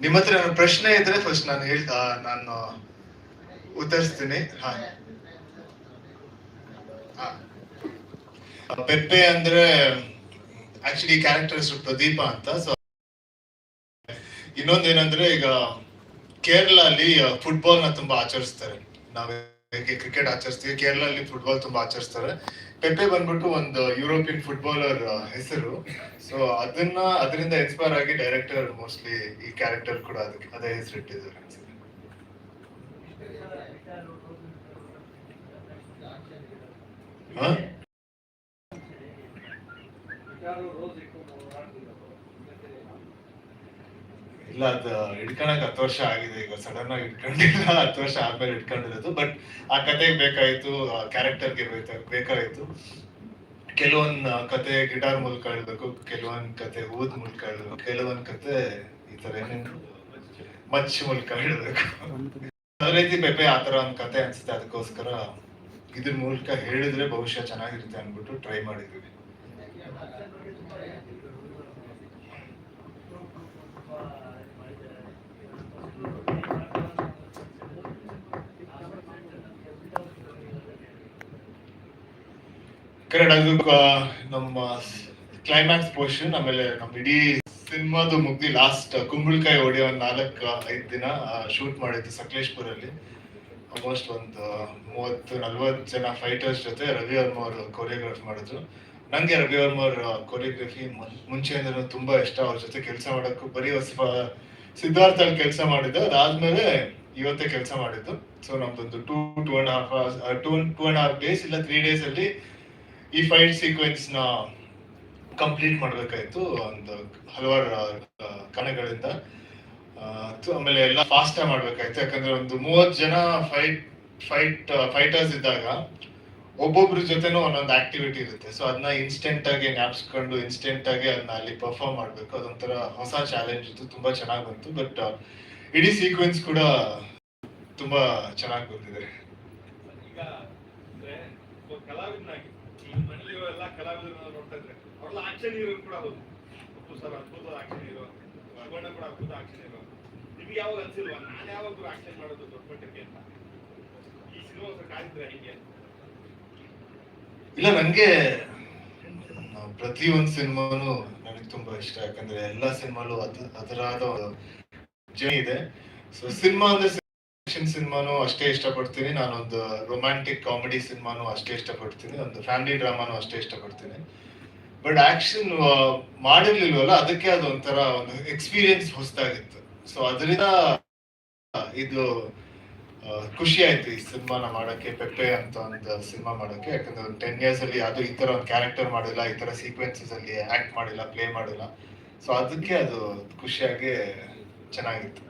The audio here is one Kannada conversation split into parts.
ನಿಮ್ಮ ಹತ್ರ ಪ್ರಶ್ನೆ ಇದ್ರೆ ಫಸ್ಟ್ ನಾನು ಹೇಳ್ ನಾನು ಉತ್ತರಿಸ್ತೀನಿ. ಹಾ. ಪೆಪ್ಪೆ ಅಂದ್ರೆ ಆಕ್ಚುಲಿ ಕ್ಯಾರೆಕ್ಟರ್ ಹೆಸರು ಪ್ರದೀಪ ಅಂತ. ಸೊ ಇನ್ನೊಂದೇನಂದ್ರೆ ಈಗ ಕೇರಳ ಅಲ್ಲಿ ಫುಟ್ಬಾಲ್ನ ತುಂಬಾ ಆಚರಿಸ್ತಾರೆ. ನಾವು ಕ್ರಿಕೆಟ್ ಆಚರಿಸ್ತೀವಿ ಕೇರಳ ಅಲ್ಲಿ ಫುಟ್ಬಾಲ್ ತುಂಬಾ ಆಚರಿಸ್ತಾರೆ ಪೆಪ್ಪೆ ಬಂದ್ಬಿಟ್ಟು ಒಂದು ಯುರೋಪಿಯನ್ ಫುಟ್ಬಾಲರ್ ಹೆಸರು ಸೊ ಅದನ್ನ ಅದರಿಂದ ಇನ್ಸ್ಪೈರ್ ಆಗಿ ಡೈರೆಕ್ಟರ್ ಮೋಸ್ಟ್ಲಿ ಈ ಕ್ಯಾರೆಕ್ಟರ್ ಕೂಡ ಅದಕ್ಕೆ ಅದೇ ಹೆಸರು ಇಟ್ಟಿದ್ದಾರೆ ಅನ್ಸುತ್ತೆ. ಹಾ? ಇಲ್ಲ ಅದು ಹಿಡ್ಕೊಳಕ್ ಹತ್ತು ವರ್ಷ ಆಗಿದೆ. ಈಗ ಸಡನ್ ಆಗಿ ಇಟ್ಕೊಂಡಿಲ್ಲ ಹತ್ತು ವರ್ಷ ಆದ್ಮೇಲೆ ಇಟ್ಕೊಂಡಿರೋದು ಬಟ್ ಆ ಕತೆಗೆ ಬೇಕಾಯ್ತು ಕ್ಯಾರೆಕ್ಟರ್ಗೆ ಬೇಕಾಯಿತು. ಕೆಲವೊಂದ್ ಕತೆ ಗಿಟಾರ್ ಮೂಲಕ ಹೇಳ್ಬೇಕು ಕೆಲವೊಂದ್ ಕತೆ ಊದ್ ಮೂಲಕ ಹೇಳ್ಬೇಕು ಕೆಲವೊಂದ್ ಕತೆ ಈ ತರ ಏನೇನು ಮಚ್ ಮೂಲಕ ಹೇಳ್ಬೇಕು ಅದೇ ರೀತಿ ಪೆಪೆ ಆತರ ಒಂದ್ ಕತೆ ಅನ್ಸುತ್ತೆ. ಅದಕ್ಕೋಸ್ಕರ ಇದ್ರ ಮೂಲಕ ಹೇಳಿದ್ರೆ ಬಹುಶಃ ಚೆನ್ನಾಗಿರುತ್ತೆ ಅನ್ಬಿಟ್ಟು ಟ್ರೈ ಮಾಡಿದ್ವಿ. ಕರೆಕ್ಟ್ ಅದು ನಮ್ಮ ಕ್ಲೈಮ್ಯಾಕ್ಸ್ ಪೋರ್ಷನ್ ಆಮೇಲೆ ನಮ್ಮ ಇಡೀ ಸಿನಿಮಾದು ಮುಗ್ದಿ ಲಾಸ್ಟ್ ಕುಂಬಳಕಾಯಿ ಹೊಡೆಯೋ ನಾಲ್ಕು, ಐದು ದಿನ ಶೂಟ್ ಮಾಡಿದ್ದು ಸಕಲೇಶ್ಪುರಲ್ಲಿ. ಆಲ್ಮೋಸ್ಟ್ ಒಂದು ಮೂವತ್ತು, ನಲ್ವತ್ತು ಜನ ಫೈಟರ್ಸ್ ಜೊತೆ ರವಿ ವರ್ಮ ಅವರು ಕೊರಿಯೋಗ್ರಫಿ ಮಾಡಿದ್ರು. ನನಗೆ ರವಿ ವರ್ಮ ಅವರ ಕೊರಿಯೋಗ್ರಫಿ ಮುಂಚೆಯಿಂದನೂ ತುಂಬಾ ಇಷ್ಟ. ಅವ್ರ ಜೊತೆ ಕೆಲಸ ಮಾಡೋಕ್ಕೂ ಬರೀ ಹೊಸ ಸಿದ್ಧಾರ್ಥ ಅಲ್ಲಿ ಕೆಲಸ ಮಾಡಿದ್ದು. ಅದಾದ್ಮೇಲೆ ಇವತ್ತೇ ಕೆಲಸ ಮಾಡಿದ್ದು. ಸೊ ನಮ್ದೊಂದು two two and half two two and half days ಇಲ್ಲ ತ್ರೀ ಡೇಸ್ ಅಲ್ಲಿ ಈ ಫೈಟ್ ಸೀಕ್ವೆನ್ಸ್ನ ಕಂಪ್ಲೀಟ್ ಮಾಡ್ಬೇಕಾಯ್ತು ಒಂದು ಹಲವಾರು ಕಣಗಳಿಂದ. ಆಮೇಲೆ ಎಲ್ಲ ಫಾಸ್ಟ್ ಆಗಿ ಮಾಡ್ಬೇಕಾಯ್ತು. ಯಾಕಂದ್ರೆ ಒಂದು ಮೂವತ್ ಜನ ಫೈಟ್ ಫೈಟ್ ಫೈಟರ್ಸ್ ಇದ್ದಾಗ ಒಬ್ಬೊಬ್ರ ಜೊತೆನೂ ಒಂದೊಂದು ಆಕ್ಟಿವಿಟಿ ಇರುತ್ತೆ. ಸೊ ಅದನ್ನ ಇನ್ಸ್ಟೆಂಟ್ ಆಗಿ ಜ್ಞಾಪಿಸ್ಕೊಂಡು ಇನ್ಸ್ಟೆಂಟ್ ಆಗಿ ಅದನ್ನ ಅಲ್ಲಿ ಪರ್ಫಾರ್ಮ್ ಮಾಡ್ಬೇಕು. ಅದೊಂಥರ ಹೊಸ ಚಾಲೆಂಜ್ ಇತ್ತು. ತುಂಬಾ ಚೆನ್ನಾಗಿ ಬಂತು. ಬಟ್ ಇಡೀ ಸೀಕ್ವೆನ್ಸ್ ಕೂಡ ತುಂಬಾ ಚೆನ್ನಾಗಿ ಬಂದಿದೆ ಈಗ ಅಂದ್ರೆ ಒಬ್ಬ ಕಲಾವಿದನಾಗಿ ಈ ಮನೆಯಲ್ಲಿರೋ ಎಲ್ಲ ಕಲಾವಿದರನ್ನ ನೋಡ್ತಾ ಇದ್ರೆ ಅವರೆಲ್ಲ ಆಕ್ಷನ್ ಹೀರೋ ಕೂಡ ಹೌದು. ಅಪ್ಪು ಸರ್ ಅದ್ಭುತ ಆಕ್ಷನ್ ಹೀರೋ ಶಿವಣ್ಣ ಕೂಡ ಅದ್ಭುತ ಆಕ್ಷನ್ ಹೀರೋ. ನಿಮ್ಗೆ ಯಾವಾಗ ಅನ್ಸಿಲ್ವಾ? ನಾನು ಯಾವಾಗ ಆಕ್ಷನ್ ಮಾಡೋದು ದೊಡ್ಡ ಮಟ್ಟಕ್ಕೆ ಅಂತ? ಈ ಸಿನಿಮಾ ಕಾದಿದ್ರೆ ಹಿಂಗೆ ಇಲ್ಲ ನಂಗೆ ಆ, ಪ್ರತಿಯೊಂದು ಸಿನಿಮಾನು ನನಗೆ ತುಂಬಾ ಇಷ್ಟ. ಯಾಕಂದ್ರೆ ಎಲ್ಲಾ ಸಿನಿಮಾಲು ಅದ್ ಅದರಾದ ಜರ್ನಿ ಇದೆ. ಸೊ ಸಿನಿಮಾ ಅಂದ್ರೆ ಆಕ್ಷನ್ ಸಿನಿಮಾನು ಅಷ್ಟೇ ಇಷ್ಟಪಡ್ತೀನಿ. ನಾನೊಂದು ರೊಮ್ಯಾಂಟಿಕ್ ಕಾಮಿಡಿ ಸಿನಿಮಾನು ಅಷ್ಟೇ ಇಷ್ಟಪಡ್ತೀನಿ. ಒಂದು ಫ್ಯಾಮಿಲಿ ಡ್ರಾಮಾನು ಅಷ್ಟೇ ಇಷ್ಟಪಡ್ತೀನಿ. ಬಟ್ ಆಕ್ಷನ್ ಮಾಡಿರ್ಲಿಲ್ವಲ್ಲ, ಅದಕ್ಕೆ ಅದು ಒಂಥರ ಒಂದು ಎಕ್ಸ್ಪೀರಿಯನ್ಸ್ ಹೊಸದಾಗಿತ್ತು. ಸೊ ಅದರಿಂದ, ಇದು ಖುಷಿ ಆಯ್ತು ಈ ಸಿನಿಮಾನ ಮಾಡಕ್ಕೆ ಪೆಪ್ಪೆ ಅಂತ ಒಂದು ಸಿನಿಮಾ ಮಾಡಕ್ಕೆ. ಯಾಕಂದ್ರೆ ಒಂದು ಟೆನ್ ಇಯರ್ಸ್ ಅಲ್ಲಿ ಅದು ಈ ತರ ಒಂದು ಕ್ಯಾರೆಕ್ಟರ್ ಮಾಡಿಲ್ಲ, ಈ ತರ ಸೀಕ್ವೆನ್ಸಸ್ ಅಲ್ಲಿ ಆಕ್ಟ್ ಮಾಡಿಲ್ಲ ಪ್ಲೇ ಮಾಡಿಲ್ಲ. ಸೊ ಅದಕ್ಕೆ ಅದು ಖುಷಿಯಾಗಿ ಚೆನ್ನಾಗಿತ್ತು.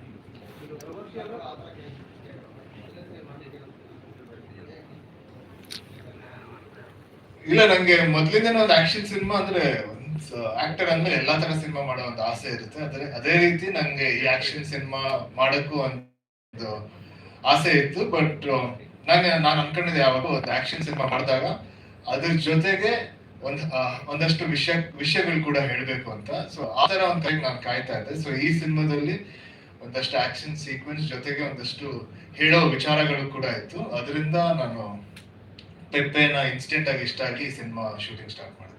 ಇಲ್ಲ, ನಂಗೆ ಮೊದ್ಲಿಂದನೇ ಒಂದು ಆಕ್ಷನ್ ಸಿನಿಮಾ ಅಂದ್ರೆ ಆಕ್ಟರ್ ಅಂದ್ರೆ ಎಲ್ಲಾ ತರ ಸಿನಿಮಾ ಮಾಡೋ ಒಂದು ಆಸೆ ಇರುತ್ತೆ. ಅದೇ ಅದೇ ರೀತಿ ನಂಗೆ ಈ ಆಕ್ಷನ್ ಸಿನಿಮಾ ಮಾಡಕ್ಕೂ ಒಂದು ಆಸೆ ಇತ್ತು. ಬಟ್ ನಾನು ನಾನು ಅನ್ಕೊಂಡಿದ್ದೆ ಯಾವಾಗ ಒಂದು ಆಕ್ಷನ್ ಸಿನಿಮಾ ಮಾಡಿದಾಗ ಅದ್ರ ಜೊತೆಗೆ ಒಂದ್ ಒಂದಷ್ಟು ವಿಷಯ, ವಿಷಯಗಳು ಕೂಡ ಹೇಳ್ಬೇಕು ಅಂತ. ಸೊ ಆ ತರ ಒಂದ್ ಕೈ ನಾನು ಕಾಯ್ತಾ ಇದ್ದೆ. ಸೊ ಈ ಸಿನಿಮಾದಲ್ಲಿ ಒಂದಷ್ಟು ಆಕ್ಷನ್ ಸೀಕ್ವೆನ್ಸ್ ಜೊತೆಗೆ ಒಂದಷ್ಟು ಹೇಳೋ ವಿಚಾರಗಳು ಕೂಡ ಇತ್ತು. ಅದರಿಂದ ನಾನು ಪೆಪ್ಪೆನ ಇನ್ಸ್ಟೆಂಟ್ ಆಗಿ ಇಷ್ಟ ಆಗಿ ಸಿನಿಮಾ ಶೂಟಿಂಗ್ ಸ್ಟಾರ್ಟ್ ಮಾಡಿದ್ರು.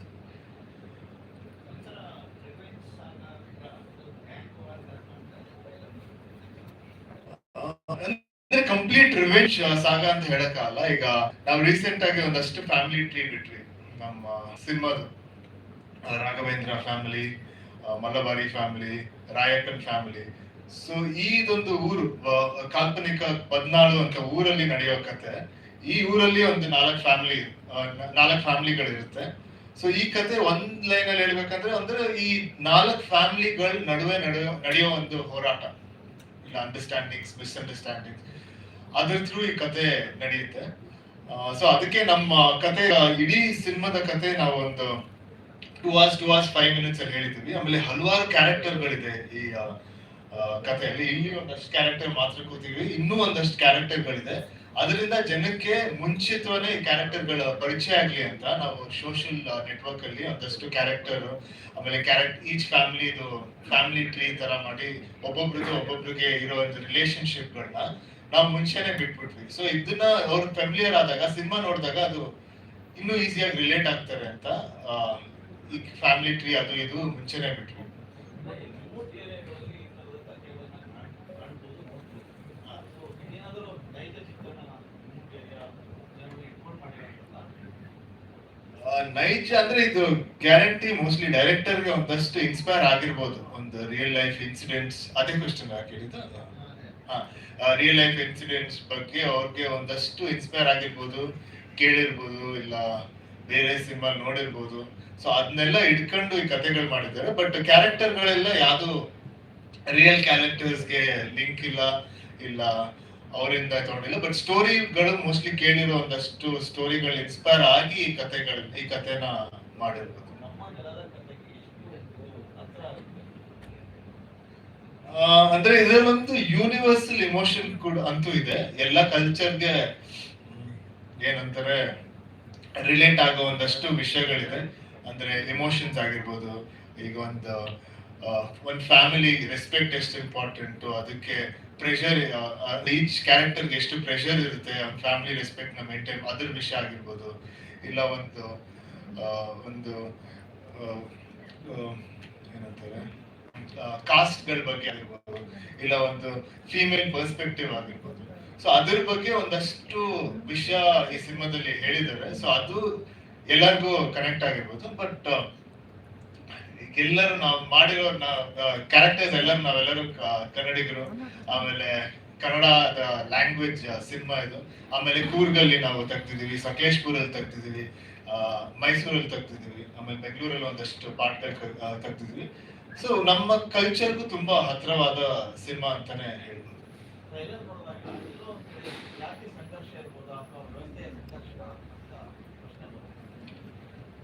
ಅಂದ್ರೆ ಕಂಪ್ಲೀಟ್ ರಿವೆಂಜ್ ಸಾಗ ಅಂತ ಹೇಳಕ್ಕಾಗಲ್ಲ. ಈಗ ನಾವು ರೀಸೆಂಟ್ ಆಗಿ ಒಂದಷ್ಟು ಫ್ಯಾಮಿಲಿ ಟ್ರೀ ಬಿಟ್ವಿ. ನಮ್ಮ ಸಿನಿಮಾದು. Raghavendra family Malabari family Rayappan family so ಇದೊಂದು ಊರು ಕಾಲ್ಪನಿಕ ಬದ್ನಾಳು ಅಂತ ಊರಲ್ಲಿ ನಡೆಯೋ ಕತೆ. ಈ ಊರಲ್ಲಿ ಒಂದು ನಾಲ್ಕು ಫ್ಯಾಮಿಲಿ ನಾಲ್ಕು ಫ್ಯಾಮಿಲಿಗಳಿರುತ್ತೆ ಸೊ ಈ ಕತೆ ಒಂದ್ ಲೈನ್ ಅಲ್ಲಿ ಹೇಳ್ಬೇಕಂದ್ರೆ ಅಂದ್ರೆ ಈ ನಾಲ್ಕು ಫ್ಯಾಮಿಲಿಗಳ ನಡುವೆ ನಡೆಯೋ ನಡೆಯೋ ಒಂದು ಹೋರಾಟ, ಇಲ್ಲ ಅಂಡರ್ಸ್ಟ್ಯಾಂಡಿಂಗ್ಸ್ ಮಿಸ್ಅಂಡರ್ಸ್ಟ್ಯಾಂಡಿಂಗ್ ಅದ್ರ ಥ್ರೂ ಈ ಕತೆ ನಡೆಯುತ್ತೆ. ಸೊ ಅದಕ್ಕೆ ನಮ್ಮ ಕತೆ, ಇಡೀ ಸಿನಿಮಾದ ಕತೆ ನಾವು ಒಂದು two hours two hours five minutes ಅಲ್ಲಿ ಹೇಳಿದ್ವಿ ಆಮೇಲೆ ಹಲವಾರು ಕ್ಯಾರೆಕ್ಟರ್ಗಳಿದೆ ಈ ಕಥೆಯಲ್ಲಿ ಇಲ್ಲಿ ಒಂದಷ್ಟು ಕ್ಯಾರೆಕ್ಟರ್ ಮಾತ್ರ ಕೂತೀವಿ ಇನ್ನೂ ಒಂದಷ್ಟು ಕ್ಯಾರೆಕ್ಟರ್ಗಳಿದೆ ಅದರಿಂದ ಜನಕ್ಕೆ ಮುಂಚಿತವೇ ಈ ಕ್ಯಾರೆಕ್ಟರ್ಗಳ ಪರಿಚಯ ಆಗ್ಲಿ ಅಂತ ನಾವು ಸೋಷಿಯಲ್ ನೆಟ್ವರ್ಕ್ ಅಲ್ಲಿ ಒಂದಷ್ಟು ಕ್ಯಾರೆಕ್ಟರ್ ಆಮೇಲೆ ಕ್ಯಾರೆಕ್ಟ್ ಈಚ್ ಫ್ಯಾಮಿಲಿ ಇದು ಫ್ಯಾಮಿಲಿ ಟ್ರೀ ತರ ಮಾಡಿ ಒಬ್ಬೊಬ್ರಿಗೆ ಒಬ್ಬೊಬ್ರಿಗೆ ಇರೋ ಒಂದು ರಿಲೇಶನ್ಶಿಪ್ ಗಳನ್ನ ನಾವು ಮುಂಚೆನೆ ಬಿಟ್ಬಿಟ್ವಿ. ಸೊ ಇದನ್ನ ಅವ್ರ ಫ್ಯಾಮಿಲಿಯರ್ ಆದಾಗ ಸಿನಿಮಾ ನೋಡಿದಾಗ ಅದು ಇನ್ನೂ ಈಸಿಯಾಗಿ ರಿಲೇಟ್ ಆಗ್ತಾರೆ ಅಂತ ಈ ಫ್ಯಾಮಿಲಿ ಟ್ರೀ ಅದು ಇದು ಮುಂಚೆನೆ ಬಿಟ್ವಿ ನೈಜ ಅಂದ್ರೆ ಇದು ಗ್ಯಾರಂಟಿ ಮೋಸ್ಟ್ಲಿ ಡೈರೆಕ್ಟರ್ಗೆ ಒಂದಷ್ಟು ಇನ್ಸ್ಪೈರ್ ಆಗಿರ್ಬೋದು. ಒಂದು ರಿಯಲ್ ಲೈಫ್ ಇನ್ಸಿಡೆಂಟ್ಸ್ ಅದೇ ಕ್ವಶನ್ ಕೇಳಿದ ರಿಯಲ್ ಲೈಫ್ ಇನ್ಸಿಡೆಂಟ್ಸ್ ಬಗ್ಗೆ ಅವ್ರಿಗೆ ಒಂದಷ್ಟು ಇನ್ಸ್ಪೈರ್ ಆಗಿರ್ಬೋದು, ಕೇಳಿರ್ಬೋದು, ಇಲ್ಲ ಬೇರೆ ಸಿನಿಮಾ ನೋಡಿರ್ಬೋದು. ಸೊ ಅದನ್ನೆಲ್ಲ ಇಟ್ಕೊಂಡು ಈ ಕಥೆಗಳು ಮಾಡಿದ್ದಾರೆ. ಬಟ್ ಕ್ಯಾರೆಕ್ಟರ್ಗಳೆಲ್ಲ ಯಾವುದು ರಿಯಲ್ ಕ್ಯಾರೆಕ್ಟರ್ಸ್ಗೆ ಲಿಂಕ್ ಇಲ್ಲ ಇಲ್ಲ ಅವರಿಂದ ತಗೊಂಡಿಲ್ಲ. ಬಟ್ ಸ್ಟೋರಿಗಳು ಮೋಸ್ಟ್ಲಿ ಕೇಳಿರೋ ಒಂದಷ್ಟು ಸ್ಟೋರಿಗಳು ಇನ್ಸ್ಪೈರ್ ಆಗಿ ಈ ಕಥೆಗಳು ಈ ಕಥೆನ ಮಾಡಿರ್ಬೋದು ಆ, ಅಂದ್ರೆ ಇದರಲ್ಲೊಂದು ಯೂನಿವರ್ಸಲ್ ಇಮೋಷನ್ ಕೂಡ ಅಂತೂ ಇದೆ. ಎಲ್ಲ ಕಲ್ಚರ್ಗೆ ಏನಂತಾರೆ ರಿಲೇಟ್ ಆಗೋ ಒಂದಷ್ಟು ವಿಷಯಗಳಿದೆ. ಅಂದ್ರೆ ಎಮೋಷನ್ಸ್ ಆಗಿರ್ಬೋದು ಈಗ ಒಂದು ಒಂದು ಫ್ಯಾಮಿಲಿ ರೆಸ್ಪೆಕ್ಟ್ ಎಷ್ಟು ಇಂಪಾರ್ಟೆಂಟು ಅದಕ್ಕೆ ಪ್ರೆಷರ್ ಈಚ್ ಕ್ಯಾರೆಕ್ಟರ್ಗೆ ಎಷ್ಟು ಪ್ರೆಷರ್ ಇರುತ್ತೆ ಫ್ಯಾಮಿಲಿ ರೆಸ್ಪೆಕ್ಟ್ನ ಮೇಂಟೈನ್ ಅದ್ರ ವಿಷಯ ಆಗಿರ್ಬೋದು. ಇಲ್ಲ ಒಂದು ಒಂದು ಏನಂತಾರೆ ಕಾಸ್ಟ್ಗಳ ಬಗ್ಗೆ ಆಗಿರ್ಬೋದು, ಇಲ್ಲ ಒಂದು ಫೀಮೇಲ್ ಪರ್ಸ್ಪೆಕ್ಟಿವ್ ಆಗಿರ್ಬೋದು. ಸೊ ಅದ್ರ ಬಗ್ಗೆ ಒಂದಷ್ಟು ವಿಷಯ ಈ ಸಿನಿಮಾದಲ್ಲಿ ಹೇಳಿದ್ದಾರೆ. ಸೊ ಅದು ಎಲ್ಲರಿಗೂ ಕನೆಕ್ಟ್ ಆಗಿರ್ಬೋದು. ಬಟ್ ಎಲ್ಲರೂ ನಾವು ಮಾಡಿರೋ ಕ್ಯಾರೆಕ್ಟರ್ಸ್ ಎಲ್ಲರೂ ನಾವೆಲ್ಲರೂ ಕನ್ನಡಿಗರು, ಆಮೇಲೆ ಕನ್ನಡದ ಲ್ಯಾಂಗ್ವೇಜ್ ಸಿನಿಮಾ ಇದು. ಆಮೇಲೆ ಕೂರ್ಗಲ್ಲಿ ನಾವು ತೆಗ್ದಿದೀವಿ ಸಕಲೇಶ್ಪುರಲ್ಲಿ ತೆಗ್ದಿದೀವಿ ಮೈಸೂರಲ್ಲಿ ತೆಗ್ದಿದೀವಿ ಆಮೇಲೆ ಬೆಂಗಳೂರಲ್ಲಿ ಒಂದಷ್ಟು ಪಾರ್ಟ್ಗಳು ತೆಗ್ದಿದ್ವಿ ಸೊ ನಮ್ಮ ಕಲ್ಚರ್ಗೂ ತುಂಬಾ ಹತ್ರವಾದ ಸಿನಿಮಾ ಅಂತಾನೆ ಹೇಳ್ಬೋದು.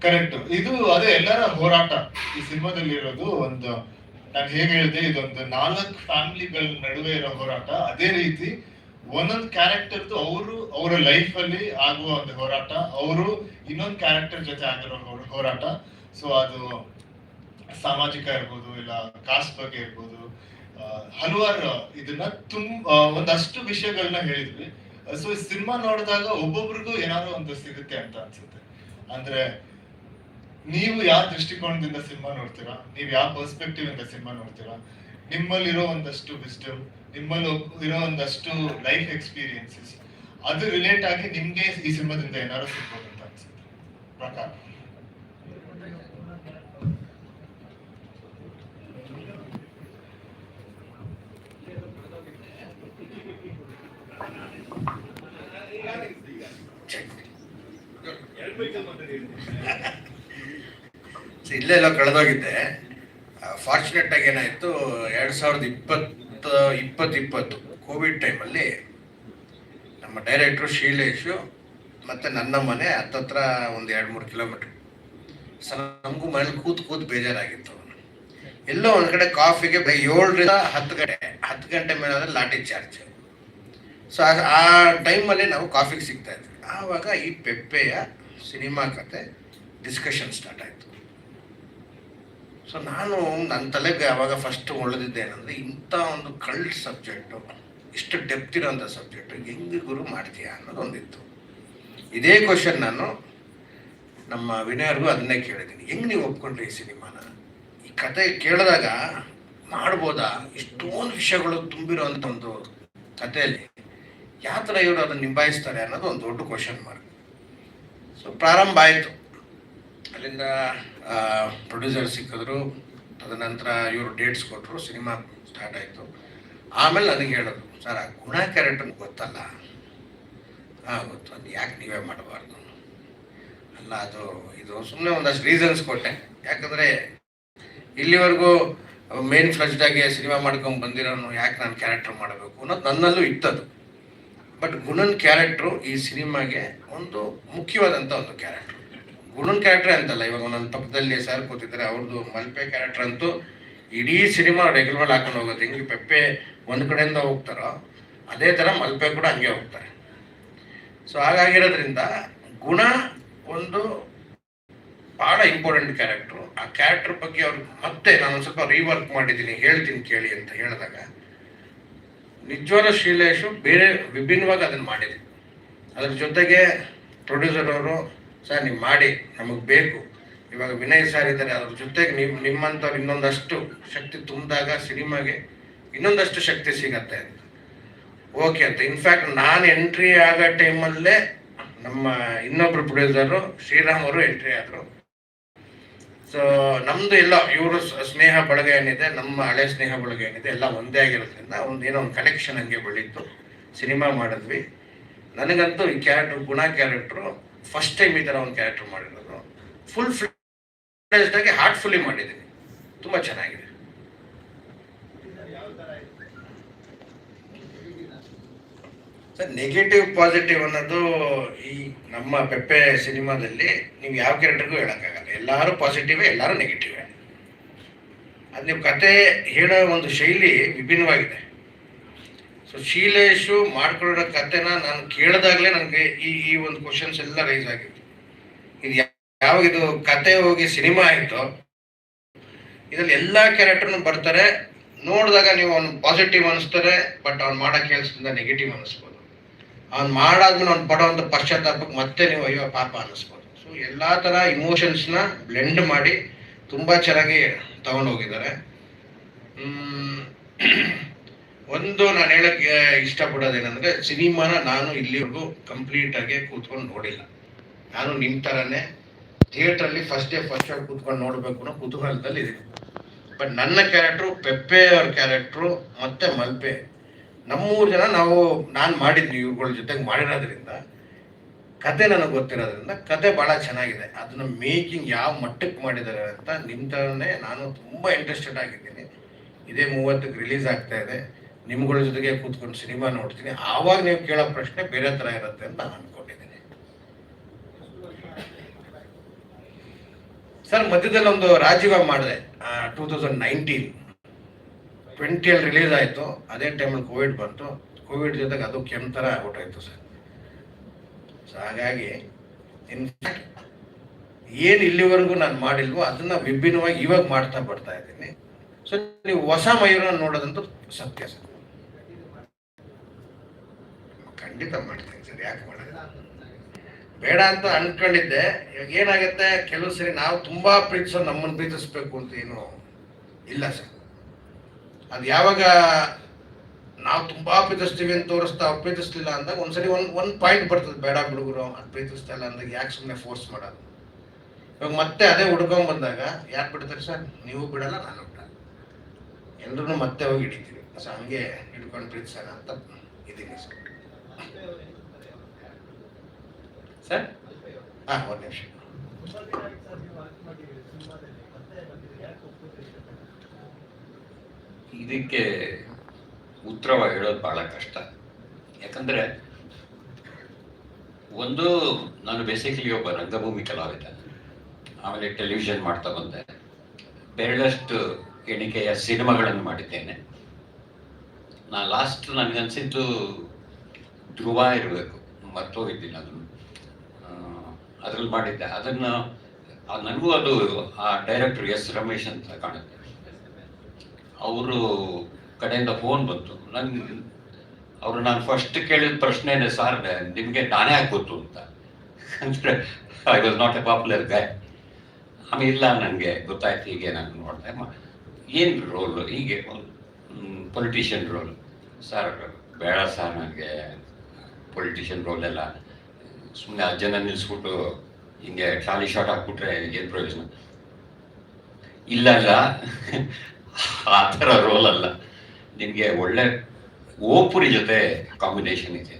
ಕರೆಕ್ಟ್ ಇದು ಅದೇ ಎಲ್ಲರ ಹೋರಾಟ. ಈ ಸಿನಿಮಾದಲ್ಲಿ ಇರೋದು ಒಂದು, ನಾನು ಹೇಗೆ ಹೇಳಿದೆ, ಇದೊಂದು ನಾಲ್ಕು ಫ್ಯಾಮಿಲಿಗಳ ನಡುವೆ ಇರೋ ಹೋರಾಟ. ಅದೇ ರೀತಿ ಒಂದೊಂದು ಕ್ಯಾರೆಕ್ಟರ್ದು ಅವರು ಅವರ ಲೈಫ್ ಅಲ್ಲಿ ಆಗುವ ಒಂದು ಹೋರಾಟ, ಅವರು ಇನ್ನೊಂದು ಕ್ಯಾರೆಕ್ಟರ್ ಜೊತೆ ಆಗಿರೋ ಹೋರಾಟ. ಸೊ ಅದು ಸಾಮಾಜಿಕ ಇರ್ಬೋದು, ಇಲ್ಲ ಕಾಸ್ಟ್ ಬಗ್ಗೆ ಇರ್ಬೋದು ಹಲವಾರು ಇದನ್ನ ತುಂಬ ಒಂದಷ್ಟು ವಿಷಯಗಳನ್ನ ಹೇಳಿದ್ವಿ. ಸೊ ಸಿನಿಮಾ ನೋಡಿದಾಗ ಒಬ್ಬೊಬ್ರಿಗೂ ಏನಾದ್ರು ಒಂದು ಸಿಗುತ್ತೆ ಅಂತ ಅನ್ಸುತ್ತೆ. ಅಂದ್ರೆ ನೀವು ಯಾವ ದೃಷ್ಟಿಕೋನದಿಂದ ಸಿನಿಮಾ ನೋಡ್ತೀರಾ? ನೀವು ಯಾವ ಪರ್ಸ್ಪೆಕ್ಟಿವ್ ಇಂದ ಸಿನಿಮಾ ನೋಡ್ತೀರಾ? ನಿಮ್ಮಲ್ಲಿರೋ ಒಂದಷ್ಟು ವಿಸ್ಟಮ್ ನಿಮ್ಮಲ್ಲಿ ಇರೋ ಒಂದಷ್ಟು ಲೈಫ್ ಎಕ್ಸ್ಪೀರಿಯನ್ಸಸ್ ಅದು ರಿಲೇಟ್ ಆಗಿ ನಿಮ್ಗೆ ಈ ಸಿನಿಮಾದಿಂದ ಏನಾದ್ರು ಸಿಗ್ಬೋದು ಅಂತ ಅನ್ಸುತ್ತೆ. ಪ್ರಕಾರ Yeah. ಇಲ್ಲೆಲ್ಲ ಕಳೆದೋಗಿದ್ದೆ. ಫಾರ್ಚುನೇಟ್ ಆಗಿ ಏನಾಯಿತು, ಎರಡು ಸಾವಿರದ ಇಪ್ಪತ್ತು ಇಪ್ಪತ್ತು ಇಪ್ಪತ್ತು ಕೋವಿಡ್ ಟೈಮಲ್ಲಿ ನಮ್ಮ ಡೈರೆಕ್ಟ್ರು ಶೀಲೇಶು ಮತ್ತು ನನ್ನ ಮನೆ ಹತ್ತತ್ರ ಒಂದು ಎರಡು ಮೂರು ಕಿಲೋಮೀಟ್ರ್ ಸೊ ನಮಗೂ ಮನೇಲಿ ಕೂತು ಕೂತು ಬೇಜಾರಾಗಿತ್ತು. ಎಲ್ಲೋ ಒಂದು ಕಡೆ ಕಾಫಿಗೆ ಬೈ ಏಳರಿಂದ ಹತ್ತು ಗಂಟೆ ಹತ್ತು ಗಂಟೆ ಮೇಲೆ ಆದರೆ ಲಾಠಿ ಚಾರ್ಜ್ ಸೊ ಆ ಟೈಮಲ್ಲಿ ನಾವು ಕಾಫಿಗೆ ಸಿಗ್ತಾ ಇದ್ವಿ. ಆವಾಗ ಈ ಪೆಪ್ಪೆಯ ಸಿನಿಮಾ ಕತೆ ಡಿಸ್ಕಷನ್ ಸ್ಟಾರ್ಟ್ ಆಯಿತು. ಸೊ ನಾನು ನನ್ನ ತಲೆಗೆ ಅವಾಗ ಫಸ್ಟ್ ಉಳಿದಿದ್ದೇನೆಂದ್ರೆ ಇಂಥ ಒಂದು ಕಲ್ಟ್ ಸಬ್ಜೆಕ್ಟು ಇಷ್ಟು ಡೆಪ್ತ್ ಇರೋಂಥ ಸಬ್ಜೆಕ್ಟು ಹೆಂಗೆ ಗುರು ಮಾಡ್ತೀಯಾ ಅನ್ನೋದು ಒಂದಿತ್ತು. ಇದೇ ಕ್ವಶನ್ ನಾನು ನಮ್ಮ ವಿನಯರ್ಗೂ ಅದನ್ನೇ ಕೇಳಿದ್ದೀನಿ. ಹೆಂಗೆ ನೀವು ಒಪ್ಕೊಂಡ್ರಿ ಈ ಸಿನಿಮಾನ? ಈ ಕತೆ ಕೇಳಿದಾಗ ಮಾಡ್ಬೋದಾ? ಇಷ್ಟೊಂದು ವಿಷಯಗಳು ತುಂಬಿರೋಂಥ ಒಂದು ಕಥೆಯಲ್ಲಿ ಯಾವ ಥರ ಇವರು ಅದನ್ನು ನಿಭಾಯಿಸ್ತಾರೆ ಅನ್ನೋದು ಒಂದು ದೊಡ್ಡ ಕ್ವಶನ್ ಮಾರ್ಕ್ ಸೊ ಪ್ರಾರಂಭ ಆಯಿತು. ಅಲ್ಲಿಂದ ಪ್ರೊಡ್ಯೂಸರ್ ಸಿಕ್ಕಿದ್ರು. ತದನಂತರ ಇವರು ಡೇಟ್ಸ್ ಕೊಟ್ಟರು ಸಿನಿಮಾ ಸ್ಟಾರ್ಟ್ ಆಯಿತು. ಆಮೇಲೆ ನನಗೆ ಹೇಳೋದು, ಸರ್, ಆ ಗುಣ ಕ್ಯಾರೆಕ್ಟರ್ ಗೊತ್ತಲ್ಲ. ಹಾಂ ಗೊತ್ತು. ಅದು ಯಾಕೆ ನೀವೇ ಮಾಡಬಾರ್ದು? ಅಲ್ಲ, ಅದು, ಇದು ಸುಮ್ಮನೆ ಒಂದಷ್ಟು ರೀಸನ್ಸ್ ಕೊಟ್ಟೆ. ಯಾಕಂದರೆ, ಇಲ್ಲಿವರೆಗೂ ಮೇನ್ ಫ್ಲಜ್ಡಾಗಿ ಸಿನಿಮಾ ಮಾಡ್ಕೊಂಡು ಬಂದಿರೋನು ಯಾಕೆ ನಾನು ಕ್ಯಾರೆಕ್ಟರ್ ಮಾಡಬೇಕು ಅನ್ನೋದು ನನ್ನಲ್ಲೂ ಇತ್ತದು. ಬಟ್ ಗುಣನ್ ಕ್ಯಾರೆಕ್ಟ್ರು ಈ ಸಿನಿಮಾಗೆ ಒಂದು ಮುಖ್ಯವಾದಂಥ ಒಂದು ಕ್ಯಾರೆಕ್ಟ್ರು ಗುಣನ್ ಕ್ಯಾರೆಕ್ಟರ್ ಅಂತಲ್ಲ, ಇವಾಗ ನನ್ನ ಪಕ್ಕದಲ್ಲಿ ಸರ್ ಕೂತಿದ್ದಾರೆ ಅವ್ರದ್ದು ಮಲ್ಪೆ ಕ್ಯಾರೆಕ್ಟರ್ ಅಂತೂ ಇಡೀ ಸಿನಿಮಾ ರೆಗ್ಯುಲರ್ ಹಾಕೊಂಡು ಹೋಗೋದು ಹೆಂಗೆ ಪೆಪ್ಪೆ ಒಂದು ಕಡೆಯಿಂದ ಹೋಗ್ತಾರೋ, ಅದೇ ಥರ ಮಲ್ಪೆ ಕೂಡ ಹಂಗೆ ಹೋಗ್ತಾರೆ. ಸೊ ಹಾಗಾಗಿರೋದ್ರಿಂದ ಗುಣ ಒಂದು ಬಹಳ ಇಂಪಾರ್ಟೆಂಟ್ ಕ್ಯಾರೆಕ್ಟ್ರು ಆ ಕ್ಯಾರೆಕ್ಟರ್ ಬಗ್ಗೆ ಅವ್ರು ಮತ್ತೆ ನಾನು ಸ್ವಲ್ಪ ರೀವರ್ಕ್ ಮಾಡಿದ್ದೀನಿ, ಹೇಳ್ತೀನಿ ಕೇಳಿ ಅಂತ ಹೇಳಿದಾಗ, ನಿಜವಾದ ಶ್ರೀಲೇಶು ಬೇರೆ ವಿಭಿನ್ನವಾಗಿ ಅದನ್ನು ಮಾಡಿದೆ ಅದ್ರ ಜೊತೆಗೆ ಪ್ರೊಡ್ಯೂಸರ್ ಅವರು ಸರ್, ನೀವು ಮಾಡಿ, ನಮಗೆ ಬೇಕು. ಇವಾಗ ವಿನಯ್ ಸರ್ ಇದ್ದಾರೆ ಅದ್ರ ಜೊತೆಗೆ ನೀವು, ನಿಮ್ಮಂಥವ್ರು ಇನ್ನೊಂದಷ್ಟು ಶಕ್ತಿ ತುಂಬಿದಾಗ ಸಿನಿಮಾಗೆ ಇನ್ನೊಂದಷ್ಟು ಶಕ್ತಿ ಸಿಗತ್ತೆ ಅಂತ. ಓಕೆ ಅಂತ. ಇನ್ಫ್ಯಾಕ್ಟ್ ನಾನು ಎಂಟ್ರಿ ಆಗೋ ಟೈಮಲ್ಲೇ ನಮ್ಮ ಇನ್ನೊಬ್ರು ಪ್ರೊಡ್ಯೂಸರು ಶ್ರೀರಾಮ್ ಅವರು ಎಂಟ್ರಿ ಆದರು. ಸೊ ನಮ್ಮದು ಎಲ್ಲ, ಇವರು ಸ್ನೇಹ ಬಳಗ ಏನಿದೆ, ನಮ್ಮ ಹಳೆ ಸ್ನೇಹ ಬಳಗ ಏನಿದೆ, ಎಲ್ಲ ಒಂದೇ ಆಗಿರೋದ್ರಿಂದ ಒಂದು, ಏನೋ ಒಂದು ಕಲೆಕ್ಷನ್ ಹಂಗೆ ಬೆಳೀತು. ಸಿನಿಮಾ ಮಾಡಿದ್ವಿ. ನನಗಂತೂ ಈ ಕ್ಯಾರೆಕ್ಟರ್ ಗುಣ ಕ್ಯಾರೆಕ್ಟ್ರು ಫಸ್ಟ್ ಟೈಮ್ ಈ ಥರ ಒಂದು ಕ್ಯಾರೆಕ್ಟರ್ ಮಾಡಿರೋದು. ಫುಲ್ ಫ್ಲೆಜ್ಡಾಗಿ ಹಾರ್ಟ್ಫುಲ್ಲಿ ಮಾಡಿದ್ದೀನಿ. ತುಂಬ ಚೆನ್ನಾಗಿದೆ. ಸರ್ ನೆಗೆಟಿವ್ ಪಾಸಿಟಿವ್ ಅನ್ನೋದು ಈ ನಮ್ಮ ಪೆಪ್ಪೆ ಸಿನಿಮಾದಲ್ಲಿ ನೀವು ಯಾವ ಕ್ಯಾರೆಕ್ಟರ್ಗೂ ಹೇಳೋಕ್ಕಾಗಲ್ಲ. ಎಲ್ಲರೂ ಪಾಸಿಟಿವ್ ಎಲ್ಲರೂ ನೆಗೆಟಿವೇ ಅದು ನೀವು ಕತೆ ಹೇಳೋ ಒಂದು ಶೈಲಿ ವಿಭಿನ್ನವಾಗಿದೆ. ಶೀಲೇಶು ಮಾಡ್ಕೊಳ್ಳೋ ಕತೆನ ನಾನು ಕೇಳಿದಾಗಲೇ ನನಗೆ ಈ ಈ ಒಂದು ಕ್ವಶನ್ಸ್ ಎಲ್ಲ ರೈಸ್ ಆಗಿತ್ತು. ಇದು ಯಾವಾಗ ಇದು ಕತೆ ಹೋಗಿ ಸಿನಿಮಾ ಆಯಿತೋ, ಇದರಲ್ಲಿ ಎಲ್ಲ ಕ್ಯಾರೆಕ್ಟರ್ನು ಬರ್ತಾರೆ. ನೋಡಿದಾಗ ನೀವು ಅವ್ನು ಪಾಸಿಟಿವ್ ಅನಿಸ್ತಾರೆ ಬಟ್ ಅವ್ನು ಮಾಡೋ ಕೆಲಸದಿಂದ ನೆಗೆಟಿವ್ ಅನಿಸ್ಬೋದು. ಅವ್ನು ಮಾಡಾದ್ಮೇಲೆ ಅವ್ನು ಪಡೋವಂಥ ಪಶ್ಚಾತ್ತಾಪಕ್ಕೆ ಮತ್ತೆ ನೀವು ಅಯ್ಯೋ ಪಾಪ ಅನಿಸ್ಬೋದು. ಸೊ ಎಲ್ಲ ಥರ ಇಮೋಷನ್ಸ್ನ ಬ್ಲೆಂಡ್ ಮಾಡಿ ತುಂಬ ಚೆನ್ನಾಗಿ ತಗೊಂಡೋಗಿದ್ದಾರೆ. ಒಂದು ನಾನು ಹೇಳಕ್ಕೆ ಏನಂದ್ರೆ ಸಿನಿಮಾನ ನಾನು ಇಲ್ಲಿವರೆಗೂ ಕಂಪ್ಲೀಟಾಗಿ ಕೂತ್ಕೊಂಡು ನೋಡಿಲ್ಲ. ನಾನು ನಿಮ್ಮ ಥರನೇ ಥಿಯೇಟ್ರಲ್ಲಿ ಫಸ್ಟ್ ಡೇ ಫಸ್ಟ್ ಆಗಿ ಕೂತ್ಕೊಂಡು ನೋಡಬೇಕು ಅನ್ನೋ ಕುತೂಹಲದಲ್ಲಿ ಇದೆ ಬಟ್ ನನ್ನ ಕ್ಯಾರೆಕ್ಟ್ರು ಪೆಪ್ಪೆ ಅವ್ರ ಕ್ಯಾರೆಕ್ಟ್ರು ಮತ್ತೆ ಮಲ್ಪೆ, ನಮ್ಮೂರು ಜನ ನಾವು, ನಾನು ಮಾಡಿದ್ವಿ ಇವ್ರುಗಳ ಜೊತೆಗೆ ಮಾಡಿರೋದ್ರಿಂದ, ಕತೆ ನನಗೆ ಗೊತ್ತಿರೋದ್ರಿಂದ ಕತೆ ಭಾಳ ಚೆನ್ನಾಗಿದೆ. ಅದನ್ನ ಮೇಕಿಂಗ್ ಯಾವ ಮಟ್ಟಕ್ಕೆ ಮಾಡಿದ್ದಾರೆ ಅಂತ ನಿಮ್ಮ ಥರನೇ ನಾನು ತುಂಬ ಇಂಟ್ರೆಸ್ಟೆಡ್ ಆಗಿದ್ದೀನಿ. ಇದೇ ಮೂವತ್ತಕ್ಕೆ ರಿಲೀಸ್ ಆಗ್ತಾ ಇದೆ. ನಿಮ್ಗಳ ಜೊತೆಗೆ ಕೂತ್ಕೊಂಡು ಸಿನಿಮಾ ನೋಡ್ತೀನಿ. ಆವಾಗ ನೀವು ಕೇಳೋ ಪ್ರಶ್ನೆ ಬೇರೆ ಥರ ಇರುತ್ತೆ ಅಂತ ನಾನು ಅನ್ಕೊಂಡಿದ್ದೀನಿ. ಸರ್, ಮಧ್ಯದಲ್ಲಿ ಒಂದು ರಾಜೀವ ಮಾಡಿದೆ ಟೂ ತೌಸಂಡ್ ನೈನ್ಟೀನ್ ಟ್ವೆಂಟಿಯಲ್ಲಿ ರಿಲೀಸ್ ಆಯಿತು. ಅದೇ ಟೈಮಲ್ಲಿ ಕೋವಿಡ್ ಬಂತು. ಕೋವಿಡ್ ಜೊತೆಗೆ ಅದು ಕೆಂತರ ಆಗ್ಬಿಟ್ಟಾಯ್ತು ಸರ್. ಸೊ ಹಾಗಾಗಿ ಇನ್ಫ್ಯಾಕ್ಟ್ ಏನು ಇಲ್ಲಿವರೆಗೂ ನಾನು ಮಾಡಿಲ್ವೋ ಅದನ್ನ ವಿಭಿನ್ನವಾಗಿ ಇವಾಗ ಮಾಡ್ತಾ ಬರ್ತಾ ಇದ್ದೀನಿ. ಸೊ ನೀವು ಹೊಸ ಮಯೂರ ನೋಡೋದಂತೂ ಸತ್ಯ ಸರ್. ಖಂಡಿತ ಮಾಡ್ತೀನಿ ಸರ್, ಯಾಕೆ ಮಾಡಲ್ಲ? ಬೇಡ ಅಂತ ಅನ್ಕೊಂಡಿದ್ದೆ. ಇವಾಗ ಏನಾಗುತ್ತೆ? ಕೆಲವು ಸರಿ ನಾವು ತುಂಬಾ ಪ್ರೀತಿಸೋ ನಮ್ಮನ್ನು ಪ್ರೀತಿಸ್ಬೇಕು ಅಂತ ಏನು ಇಲ್ಲ ಸರ್. ಅದು ಯಾವಾಗ ನಾವು ತುಂಬಾ ಪ್ರೀತಿಸ್ತೀವಿ ಅಂತ ತೋರಿಸ್ತಾ ಪ್ರೀತಿಸ್ಲಿಲ್ಲ ಅಂದಾಗ ಒಂದ್ಸರಿ ಒಂದು ಒಂದು ಪಾಯಿಂಟ್ ಬರ್ತದೆ. ಬೇಡ ಹುಡುಗರು ಅದು ಪ್ರೀತಿಸ್ತಾ ಇಲ್ಲ ಅಂದಾಗ ಯಾಕೆ ಸುಮ್ಮನೆ ಫೋರ್ಸ್ ಮಾಡೋದು? ಇವಾಗ ಮತ್ತೆ ಅದೇ ಹುಡ್ಕೊಂಡ್ ಬಂದಾಗ ಯಾಕೆ ಬಿಡ್ತಾರೆ ಸರ್? ನೀವು ಬಿಡಲ್ಲ, ನಾನು ಬಿಡಲ್ಲ. ಎಲ್ರು ಮತ್ತೆ ಹೋಗಿ ಹಿಡಿತೀವಿ. ಸರ್ ಹಂಗೆ ಹಿಡ್ಕೊಂಡು ಪ್ರೀತಿಸೋಣ ಅಂತ ಇದ್ದೀನಿ ಸರ್. ಸರ್? ಹಾಂ ಒಂದು ನಿಮಿಷ. ಇದಕ್ಕೆ ಉತ್ತರವಾಗಿ ಹೇಳೋದು ಬಹಳ ಕಷ್ಟ. ಯಾಕಂದ್ರೆ ಒಂದು ನಾನು ಬೇಸಿಕಲಿ ಒಬ್ಬ ರಂಗಭೂಮಿ ಕಲಾವಿದ. ಆಮೇಲೆ ಟೆಲಿವಿಷನ್ ಮಾಡ್ತಾ ಬಂದೆ. ಬೆರಳಷ್ಟು ಎಣಿಕೆಯ ಸಿನಿಮಾಗಳನ್ನು ಮಾಡಿದ್ದೇನೆ. ನಾ ಲಾಸ್ಟ್ ನನಗನ್ಸಿದ್ದು ಧ್ರುವ ಇರಬೇಕು ಮರ್ತೋಗಿದ್ದೀನಿ ಅದನ್ನು ಅದ್ರಲ್ಲಿ ಮಾಡಿದ್ದೆ. ಅದನ್ನು ನನಗೂ ಅದು, ಆ ಡೈರೆಕ್ಟರ್ ಎಸ್ ರಮೇಶ್ ಅಂತ ಕಾಣುತ್ತೆ. ಅವರು ಕಡೆಯಿಂದ ಫೋನ್ ಬಂತು. ನನ್, ಅವರು ನಾನು ಫಸ್ಟ್ ಕೇಳಿದ ಪ್ರಶ್ನೆನೇ, ಸರ್, ನಿಮಗೆ ನಾನೇ ಗೊತ್ತು ಅಂತ. ಅಂದರೆ I was not a popular guy ಆಮೇಲೆ, ಇಲ್ಲ ನನಗೆ ಗೊತ್ತಾಯ್ತು, ಹೀಗೆ ನಾನು ನೋಡಿದೆ. ಏನು ರೋಲ್ ಹೀಗೆ ಪೊಲಿಟಿಷಿಯನ್ ರೋಲ್ ಸರ್, ಬೇಡ ಸರ್ ನನಗೆ ಪೊಲಿಟಿಷಿಯನ್ ರೋಲ್ ಎಲ್ಲ. ಸುಮ್ಮನೆ ಆ ಜನ ನಿಲ್ಲಿಸ್ಬಿಟ್ಟು ಹಿಂಗೆ ಟ್ರಾಲಿ ಶಾಟ್ ಹಾಕ್ಬಿಟ್ರೆ ಏನು ಪ್ರಯೋಜನ? ಇಲ್ಲ ಇಲ್ಲ ಆ ಥರ ರೋಲ್ ಅಲ್ಲ. ನಿಮಗೆ ಒಳ್ಳೆ ಓಪುರಿ ಜೊತೆ ಕಾಂಬಿನೇಷನ್ ಇದೆ.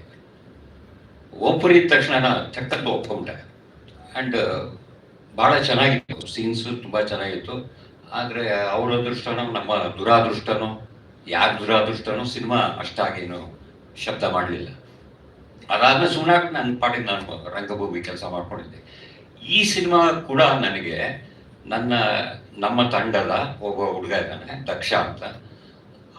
ಓಪುರಿ ತಕ್ಷಣ ಚಕ್ಕದ ಒಪ್ಕೊಂಡೆ ಆ್ಯಂಡ್ ಭಾಳ ಚೆನ್ನಾಗಿತ್ತು. ಸೀನ್ಸು ತುಂಬ ಚೆನ್ನಾಗಿತ್ತು. ಆದರೆ ಅವರ ಅದೃಷ್ಟನೋ ನಮ್ಮ ದುರಾದೃಷ್ಟನೋ, ಯಾರ ದುರಾದೃಷ್ಟನೋ ಸಿನಿಮಾ ಅಷ್ಟಾಗೇನು ಶಬ್ದ ಮಾಡಲಿಲ್ಲ. ಅದಾದ್ಮೇಲೆ ಸುಮ್ಮನೆ ನನ್ನ ಪಾಟಿಗೆ ನಾನು ರಂಗಭೂಮಿ ಕೆಲಸ ಮಾಡ್ಕೊಂಡಿದ್ದೆ. ಈ ಸಿನಿಮಾ ಕೂಡ ನನಗೆ ನನ್ನ, ನಮ್ಮ ತಂಡದ ಒಬ್ಬ ಹುಡುಗ ಇದ್ದಾನೆ, ದಕ್ಷ ಅಂತ.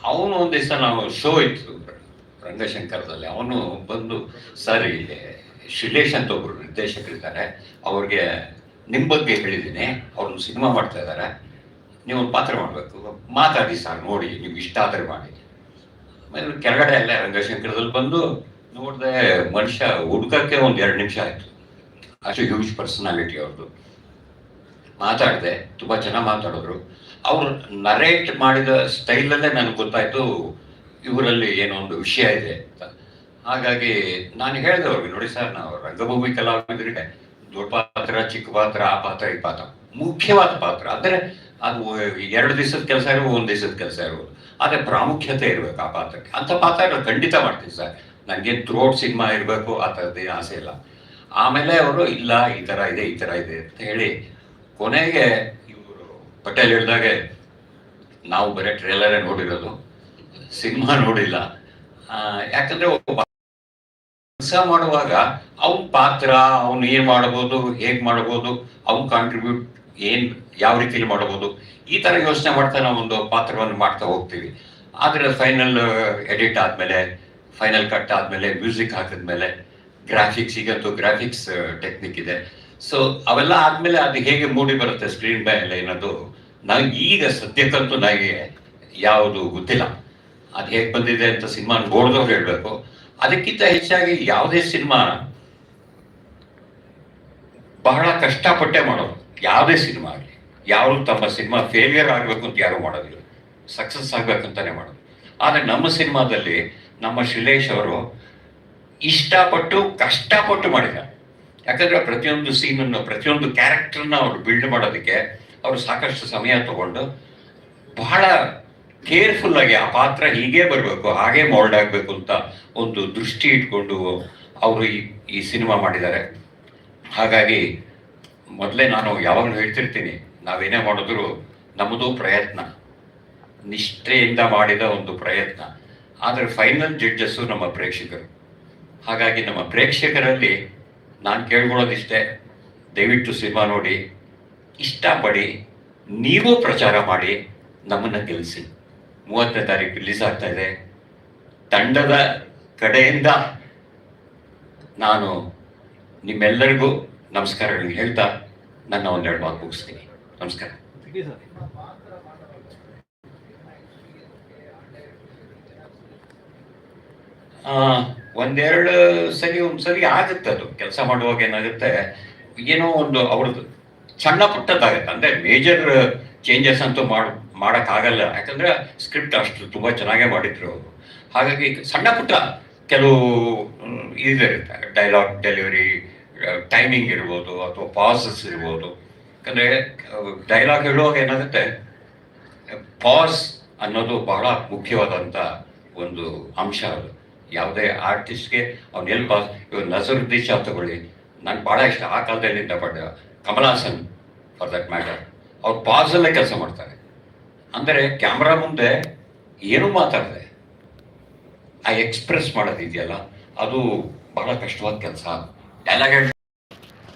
ಅವನು ಒಂದು ದಿವಸ ನಾವು ಶೋ ಇತ್ತು ರಂಗಶಂಕರದಲ್ಲಿ. ಅವನು ಬಂದು, ಸರ್, ಇಲ್ಲಿ ಶಿಲೇಶ್ ಅಂತ ಒಬ್ಬರು ನಿರ್ದೇಶಕರಿದ್ದಾರೆ. ಅವ್ರಿಗೆ ನಿಮ್ಮ ಬಗ್ಗೆ ಹೇಳಿದ್ದೀನಿ. ಅವ್ರನ್ನ ಸಿನಿಮಾ ಮಾಡ್ತಾ ಇದ್ದಾರೆ. ನೀವು ಪಾತ್ರ ಮಾಡಬೇಕು. ಮಾತಾಡಿ ಸರ್, ನೋಡಿ, ನಿಮ್ಗೆ ಇಷ್ಟ ಆದರೆ ಮಾಡಿ. ಆಮೇಲೆ ಕೆಳಗಡೆ ಎಲ್ಲ ರಂಗಶಂಕರದಲ್ಲಿ ಬಂದು ನೋಡಿದೆ ಮನುಷ್ಯ ಹುಡುಕಕ್ಕೆ ಒಂದು ಎರಡು ನಿಮಿಷ ಆಯಿತು. ಅಷ್ಟು ಹ್ಯೂಜ್ ಪರ್ಸನಾಲಿಟಿ ಅವ್ರದ್ದು ಮಾತಾಡಿದೆ, ತುಂಬ ಚೆನ್ನಾಗಿ ಮಾತಾಡಿದ್ರು. ಅವ್ರು ನರೇಟ್ ಮಾಡಿದ ಸ್ಟೈಲಲ್ಲೇ ನನಗೆ ಗೊತ್ತಾಯ್ತು ಇವರಲ್ಲಿ ಏನೋ ಒಂದು ವಿಷಯ ಇದೆ ಅಂತ. ಹಾಗಾಗಿ ನಾನು ಹೇಳಿದೆ ಅವ್ರಿಗೆ, ನೋಡಿ ಸರ್, ನಾವು ರಂಗಭೂಮಿ ಕಲಾವಿದರಿಗೆ ದೊಡ್ಡ ಪಾತ್ರ ಚಿಕ್ಕ ಪಾತ್ರ ಆ ಪಾತ್ರ, ಈ ಪಾತ್ರ, ಮುಖ್ಯವಾದ ಪಾತ್ರ. ಅಂದರೆ ಅದು ಎರಡು ದಿವಸದ ಕೆಲಸ ಇರ್ಬೋದು, ಒಂದು ದಿವಸದ ಕೆಲಸ ಇರ್ಬೋದು. ಆದರೆ ಪ್ರಾಮುಖ್ಯತೆ ಇರಬೇಕು ಆ ಪಾತ್ರಕ್ಕೆ. ಅಂಥ ಪಾತ್ರ ಖಂಡಿತ ಮಾಡ್ತೀವಿ ಸರ್. ನನಗೆ ಥ್ರೋಟ್ ಸಿನಿಮಾ ಇರಬೇಕು ಆ ಥರದ್ದು ಆಸೆ ಇಲ್ಲ. ಆಮೇಲೆ ಅವರು, ಇಲ್ಲ, ಈ ಥರ ಇದೆ, ಈ ಥರ ಇದೆ ಅಂತ ಹೇಳಿ ಕೊನೆಗೆ ಇವರು ಪಟೇಲ್ ಹೇಳಿದಾಗೆ, ನಾವು ಬರೀ ಟ್ರೇಲರೇ ನೋಡಿರೋದು, ಸಿನಿಮಾ ನೋಡಿಲ್ಲ. ಯಾಕಂದರೆ ಯಾಕಂದ್ರೆ ಒಬ್ಬ ಕೆಲಸ ಮಾಡುವಾಗ ಅವನ ಪಾತ್ರ, ಅವನು ಏನು ಮಾಡ್ಬೋದು, ಹೇಗೆ ಮಾಡ್ಬೋದು, ಅವ್ನ ಕಾಂಟ್ರಿಬ್ಯೂಟ್ ಏನು, ಯಾವ ರೀತಿಯಲ್ಲಿ ಮಾಡ್ಬೋದು, ಈ ಥರ ಯೋಚನೆ ಮಾಡ್ತಾ ನಾವು ಒಂದು ಪಾತ್ರವನ್ನು ಮಾಡ್ತಾ ಹೋಗ್ತೀವಿ. ಆದರೆ ಫೈನಲ್ ಎಡಿಟ್ ಆದ್ಮೇಲೆ ಫೈನಲ್ ಕಟ್ ಆದ್ಮೇಲೆ ಮ್ಯೂಸಿಕ್ ಹಾಕಿದ್ಮೇಲೆ ಗ್ರಾಫಿಕ್ಸ್ ಈಗಂತೂ ಗ್ರಾಫಿಕ್ಸ್ ಟೆಕ್ನಿಕ್ ಇದೆ. ಸೊ ಅವೆಲ್ಲ ಆದ್ಮೇಲೆ ಅದು ಹೇಗೆ ಮೂಡಿ ಬರುತ್ತೆ ಸ್ಕ್ರೀನ್ ಮೇಲೆ ಏನದು ನಂಗೆ ಈಗ ಸದ್ಯಕ್ಕಂತೂ ನನಗೆ ಯಾವುದು ಗೊತ್ತಿಲ್ಲ. ಅದು ಹೇಗೆ ಬಂದಿದೆ ಅಂತ ಸಿನಿಮಾ ನೋಡಿದವ್ರು ಹೇಳಬೇಕು. ಅದಕ್ಕಿಂತ ಹೆಚ್ಚಾಗಿ ಯಾವುದೇ ಸಿನಿಮಾ ಬಹಳ ಕಷ್ಟಪಟ್ಟೆ ಮಾಡೋದು. ಯಾವುದೇ ಸಿನಿಮಾ ಆಗಲಿ. ಯಾರು ತಮ್ಮ ಸಿನಿಮಾ ಫೇಲಿಯರ್ ಆಗಬೇಕು ಅಂತ ಯಾರು ಮಾಡೋದಿಲ್ಲ. ಸಕ್ಸಸ್ ಆಗಬೇಕಂತಾನೆ ಮಾಡೋದು. ಆದರೆ ನಮ್ಮ ಸಿನಿಮಾದಲ್ಲಿ ನಮ್ಮ ಶಿಲೇಶ್ ಅವರು ಇಷ್ಟಪಟ್ಟು, ಕಷ್ಟಪಟ್ಟು ಮಾಡಿದ್ದಾರೆ. ಯಾಕಂದ್ರೆ ಪ್ರತಿಯೊಂದು ಸೀನನ್ನು, ಪ್ರತಿಯೊಂದು ಕ್ಯಾರೆಕ್ಟರ್ನ ಅವರು ಬಿಲ್ಡ್ ಮಾಡೋದಕ್ಕೆ ಅವರು ಸಾಕಷ್ಟು ಸಮಯ ತಗೊಂಡು ಬಹಳ ಕೇರ್ಫುಲ್ ಆಗಿ ಆ ಪಾತ್ರ ಹೀಗೆ ಬರಬೇಕು, ಹಾಗೆ ಮೋಲ್ಡ್ ಆಗಬೇಕು ಅಂತ ಒಂದು ದೃಷ್ಟಿ ಇಟ್ಕೊಂಡು ಅವರು ಈ ಈ ಸಿನಿಮಾ ಮಾಡಿದ್ದಾರೆ. ಹಾಗಾಗಿ ಮೊದಲೇ ನಾನು ಯಾವಾಗಲೂ ಹೇಳ್ತಿರ್ತೀನಿ, ನಾವೇನೇ ಮಾಡಿದ್ರು ನಮ್ಮದು ಪ್ರಯತ್ನ, ನಿಷ್ಠೆಯಿಂದ ಮಾಡಿದ ಒಂದು ಪ್ರಯತ್ನ. ಆದರೆ ಫೈನಲ್ ಜಡ್ಜಸ್ಸು ನಮ್ಮ ಪ್ರೇಕ್ಷಕರು. ಹಾಗಾಗಿ ನಮ್ಮ ಪ್ರೇಕ್ಷಕರಲ್ಲಿ ನಾನು ಕೇಳ್ಕೊಳ್ಳೋದಿಷ್ಟೇ, ದಯವಿಟ್ಟು ಸಿನಿಮಾ ನೋಡಿ, ಇಷ್ಟಪಡಿ, ನೀವು ಪ್ರಚಾರ ಮಾಡಿ, ನಮ್ಮನ್ನು ಗೆಲ್ಲಿಸಿ ಮೂವತ್ತನೇ ತಾರೀಕು ರಿಲೀಸ್ ಆಗ್ತಾ ಇದೆ. ತಂಡದ ಕಡೆಯಿಂದ ನಾನು ನಿಮ್ಮೆಲ್ಲರಿಗೂ ನಮಸ್ಕಾರಗಳು ಹೇಳ್ತಾ ನನ್ನ ಒಂದೆರಡು ಮಾತು ಮುಗಿಸ್ತೀನಿ. ನಮಸ್ಕಾರ. ಒಂದೆರಡು ಸರಿ ಒಂದ್ಸರಿ ಆಗುತ್ತೆ ಅದು. ಕೆಲಸ ಮಾಡುವಾಗ ಏನಾಗುತ್ತೆ, ಏನೋ ಒಂದು ಅವ್ರದ್ದು ಸಣ್ಣ ಪುಟ್ಟದಾಗುತ್ತೆ. ಅಂದ್ರೆ ಮೇಜರ್ ಚೇಂಜಸ್ ಅಂತೂ ಮಾಡ್, ಮಾಡೋಕ್ಕಾಗಲ್ಲ. ಯಾಕಂದ್ರೆ ಸ್ಕ್ರಿಪ್ಟ್ ಅಷ್ಟು ತುಂಬಾ ಚೆನ್ನಾಗೇ ಮಾಡಿದ್ರು ಅವರು. ಹಾಗಾಗಿ ಸಣ್ಣ ಪುಟ್ಟ ಕೆಲವು ಇದಿರುತ್ತೆ ಡೈಲಾಗ್ ಡೆಲಿವರಿ ಟೈಮಿಂಗ್ ಇರ್ಬೋದು ಅಥವಾ ಪಾಸಸ್ ಇರ್ಬೋದು. ಯಾಕಂದ್ರೆ ಡೈಲಾಗ್ ಹೇಳುವಾಗ ಏನಾಗುತ್ತೆ ಪಾಸ್ ಅನ್ನೋದು ಬಹಳ ಮುಖ್ಯವಾದಂಥ ಒಂದು ಅಂಶ ಅದು. ಯಾವುದೇ ಆರ್ಟಿಸ್ಟ್ಗೆ ಅವ್ನು ಎಲ್ಲಿ ಪಾಸ್ ಇವಾಗ ನಜರುದ್ದೀನ್ ಶಾ ತಗೊಳ್ಳಿ. ನಂಗೆ ಭಾಳ ಇಷ್ಟ. ಆ ಕಾಲದಲ್ಲಿ ಪಡ್ಡ Kamal Haasan for that matter ಅವ್ರು ಪಾಸಲ್ಲೇ ಕೆಲಸ ಮಾಡ್ತಾರೆ. ಅಂದರೆ ಕ್ಯಾಮ್ರಾ ಮುಂದೆ ಏನೂ ಮಾತಾಡದೆ. ಆ ಎಕ್ಸ್ಪ್ರೆಸ್ ಮಾಡೋದಿದೆಯಲ್ಲ ಅದು ಬಹಳ ಕಷ್ಟವಾದ ಕೆಲಸ. ಡೈಲಾಗ್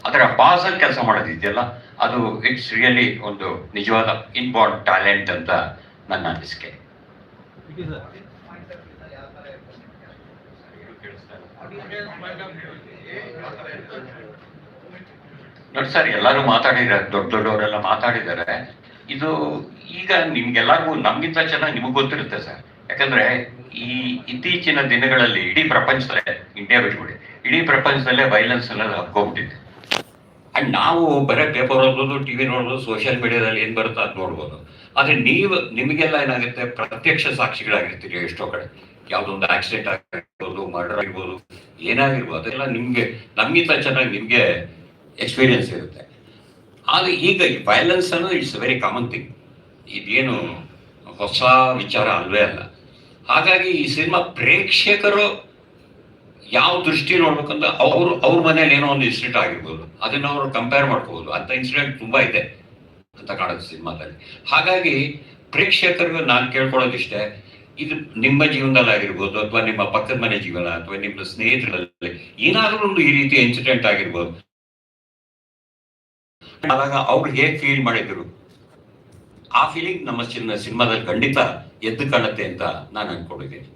ಅದರ ಪಾಸಲ್ಲಿ ಕೆಲಸ ಮಾಡೋದಿದೆಯಲ್ಲ ಅದು ಇಟ್ಸ್ ರಿಯಲಿ ಒಂದು ನಿಜವಾದ ಇನ್ಬಾರ್ಡ್ ಟ್ಯಾಲೆಂಟ್ ಅಂತ ನನ್ನ ಅನಿಸಿಕೆ. ನೋಡಿ ಸರ್, ಎಲ್ಲರೂ ಮಾತಾಡಿದ್ದಾರೆ, ದೊಡ್ಡ ದೊಡ್ಡವರೆಲ್ಲ ಮಾತಾಡಿದ್ದಾರೆ. ಇದು ಈಗ ನಿಮ್ಗೆಲ್ಲರಿಗೂ, ನಮ್ಗಿಂತ ಚೆನ್ನಾಗಿ ನಿಮಗೆ ಗೊತ್ತಿರುತ್ತೆ ಸರ್. ಯಾಕಂದ್ರೆ ಈ ಇತ್ತೀಚಿನ ದಿನಗಳಲ್ಲಿ ಇಡೀ ಪ್ರಪಂಚದಲ್ಲೇ ಇಂಡಿಯಾ ಬಿಟ್ಬಿಡಿ, ಇಡೀ ಪ್ರಪಂಚದಲ್ಲೇ ವೈಲೆನ್ಸ್ ಎಲ್ಲ ಹಬ್ಕೊಂಡ್ಬಿಟ್ಟಿದೆ ಅಂಡ್ ನಾವು ಬರೀ ಪೇಪರ್ ಓದೋದು ಟಿವಿ ನೋಡೋದು ಸೋಷಿಯಲ್ ಮೀಡಿಯಾದಲ್ಲಿ ಏನ್ ಬರುತ್ತೋ ಅದು ನೋಡ್ಬೋದು. ಆದ್ರೆ ನೀವು, ನಿಮಗೆಲ್ಲ ಏನಾಗುತ್ತೆ? ಪ್ರತ್ಯಕ್ಷ ಸಾಕ್ಷಿಗಳಾಗಿರ್ತೀರಿ ಎಷ್ಟೋ ಕಡೆ. ಯಾವ್ದೊಂದು ಆಕ್ಸಿಡೆಂಟ್ ಆಗಿರ್ಬೋದು ಮರ್ಡರ್ ಆಗಿರ್ಬೋದು ಏನಾಗಿರ್ಬೋದು, ಅದೆಲ್ಲ ನಿಮ್ಗೆ, ನಮ್ಗಿಂತ ಚೆನ್ನಾಗಿ ನಿಮ್ಗೆ ಎಕ್ಸ್ಪೀರಿಯನ್ಸ್ ಇರುತ್ತೆ. ಆದ್ರೆ ಈಗ ವೈಲೆನ್ಸ್ ಅನ್ನೋದು ಇಟ್ಸ್ ವೆರಿ ಕಾಮನ್ ಥಿಂಗ್ ಇದೇನು ಹೊಸ ವಿಚಾರ ಅಲ್ವೇ ಅಲ್ಲ. ಹಾಗಾಗಿ ಈ ಸಿನಿಮಾ ಪ್ರೇಕ್ಷಕರು ಯಾವ ದೃಷ್ಟಿ ನೋಡ್ಬೇಕಂದ್ರೆ ಅವರು, ಅವ್ರ ಮನೇಲಿ ಏನೋ ಒಂದು ಇನ್ಸಿಡೆಂಟ್ ಆಗಿರ್ಬೋದು, ಅದನ್ನ ಅವರು ಕಂಪೇರ್ ಮಾಡ್ಕೋಬಹುದು ಅಂತ ಇನ್ಸಿಡೆಂಟ್ ತುಂಬಾ ಇದೆ ಅಂತ ಕಾಣುತ್ತೆ ಸಿನಿಮಾದಲ್ಲಿ. ಹಾಗಾಗಿ ಪ್ರೇಕ್ಷಕರಿಗೂ ನಾನು ಕೇಳ್ಕೊಳ್ಳೋದಿಷ್ಟೇ ಇದು ನಿಮ್ಮ ಜೀವನದಲ್ಲಿ ಆಗಿರ್ಬೋದು ಅಥವಾ ನಿಮ್ಮ ಪಕ್ಕದ ಮನೆ ಜೀವನ ಅಥವಾ ನಿಮ್ಮ ಸ್ನೇಹಿತರಲ್ಲಿ ಏನಾದ್ರೂ ಒಂದು ಈ ರೀತಿ ಇನ್ಸಿಡೆಂಟ್ ಆಗಿರ್ಬೋದು. ಆದಾಗ ಅವ್ರು ಹೇಗ್ ಫೀಲ್ ಮಾಡಿದ್ರು? ಆ ಫೀಲಿಂಗ್ ನಮ್ಮ ಸಿನಿಮಾ ಸಿನಿಮಾದಲ್ಲಿ ಖಂಡಿತ ಎದ್ದು ಕಾಣುತ್ತೆ ಅಂತ ನಾನು ಅನ್ಕೊಂಡಿದ್ದೀನಿ.